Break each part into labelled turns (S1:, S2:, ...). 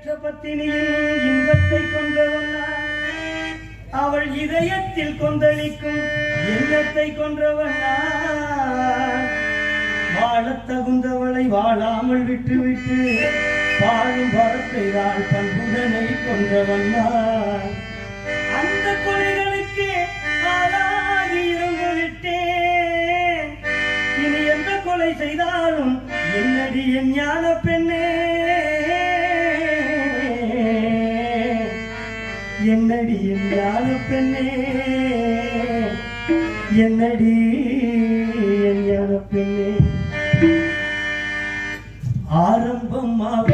S1: பெற்ற பத்தினியின் இன்பத்தை கொண்டவனா அவள் இதயத்தில் கொந்தளிக்கும் எண்ணத்தை கொன்றவன் வாழத் தகுந்தவளை வாழாமல் விட்டுவிட்டு வாழும் வரத்தை தான் பண்புடனை கொன்றவன் அந்த கொலைகளுக்கு ஆளாகி இருந்து விட்டேன் இனி எந்த கொலை செய்தாலும் என்னடி என் ஞான பெண்ணே என்னடி என் பெண்ணே? என்னடி என் பெண்ணே? ஆரம்பமாக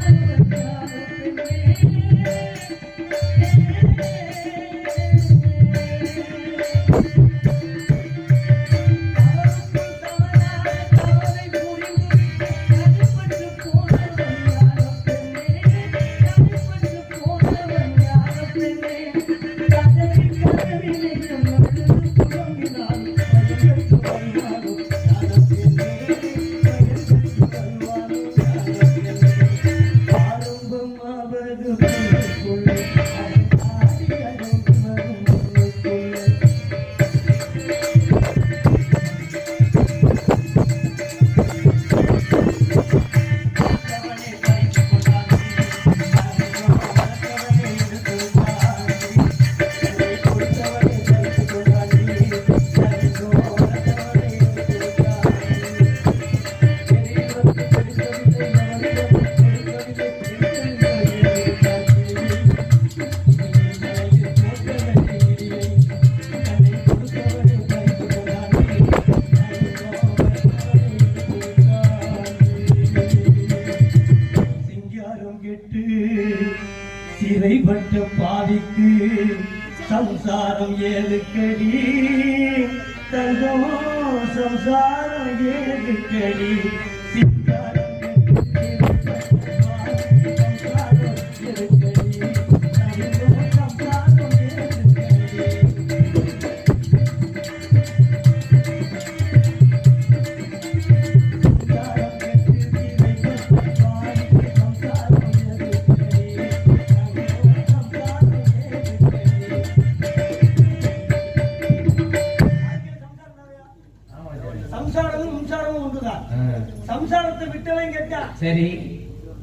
S1: Thank you. அடிபட்ட பாவிக்கு சம்சாரம் ஏழுக்கடி. தங்கம் சம்சாரம் ஏழுக்கடி. சம்சாரத்தை விட்டவன் கேட்டா.
S2: சரி.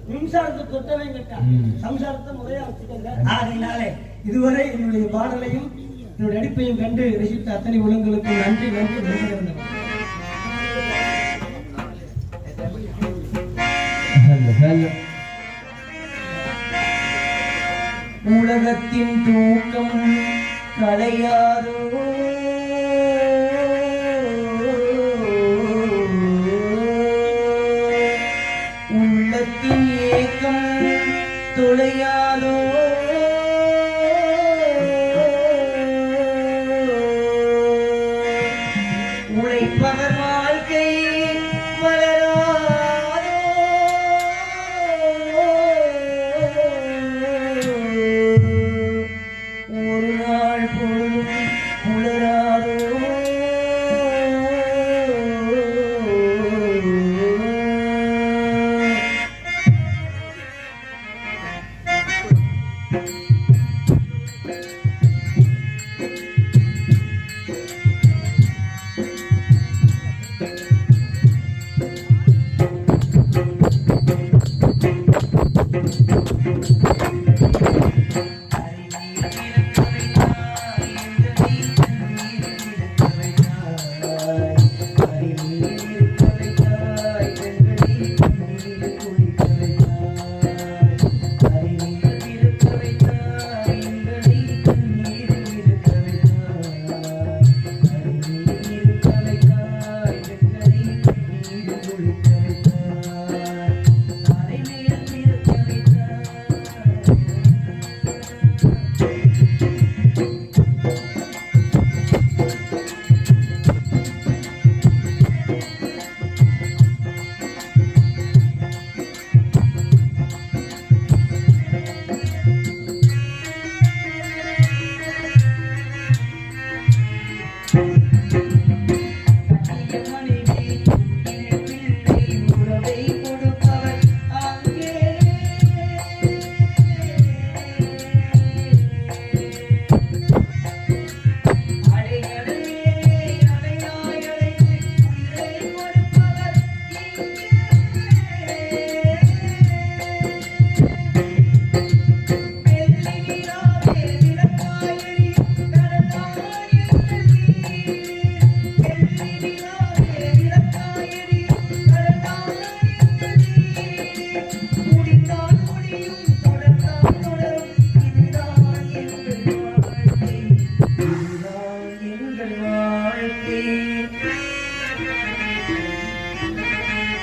S1: மின்சாரத்தை தொட்டவன் கேட்டா.
S2: ம்.
S1: சம்சாரத்தை முறையா வச்சுக்கோங்க. ஆகையினாலே இதுவரை என்னுடைய பாடலையும் என்னுடைய நடிப்பையும் கண்டு ரசித்த அத்தனை உலகங்களுக்கும் நன்றி நன்றி நன்றி உலகத்தின் தூக்கம் கலையாதோ
S2: Bye.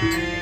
S2: Thank you.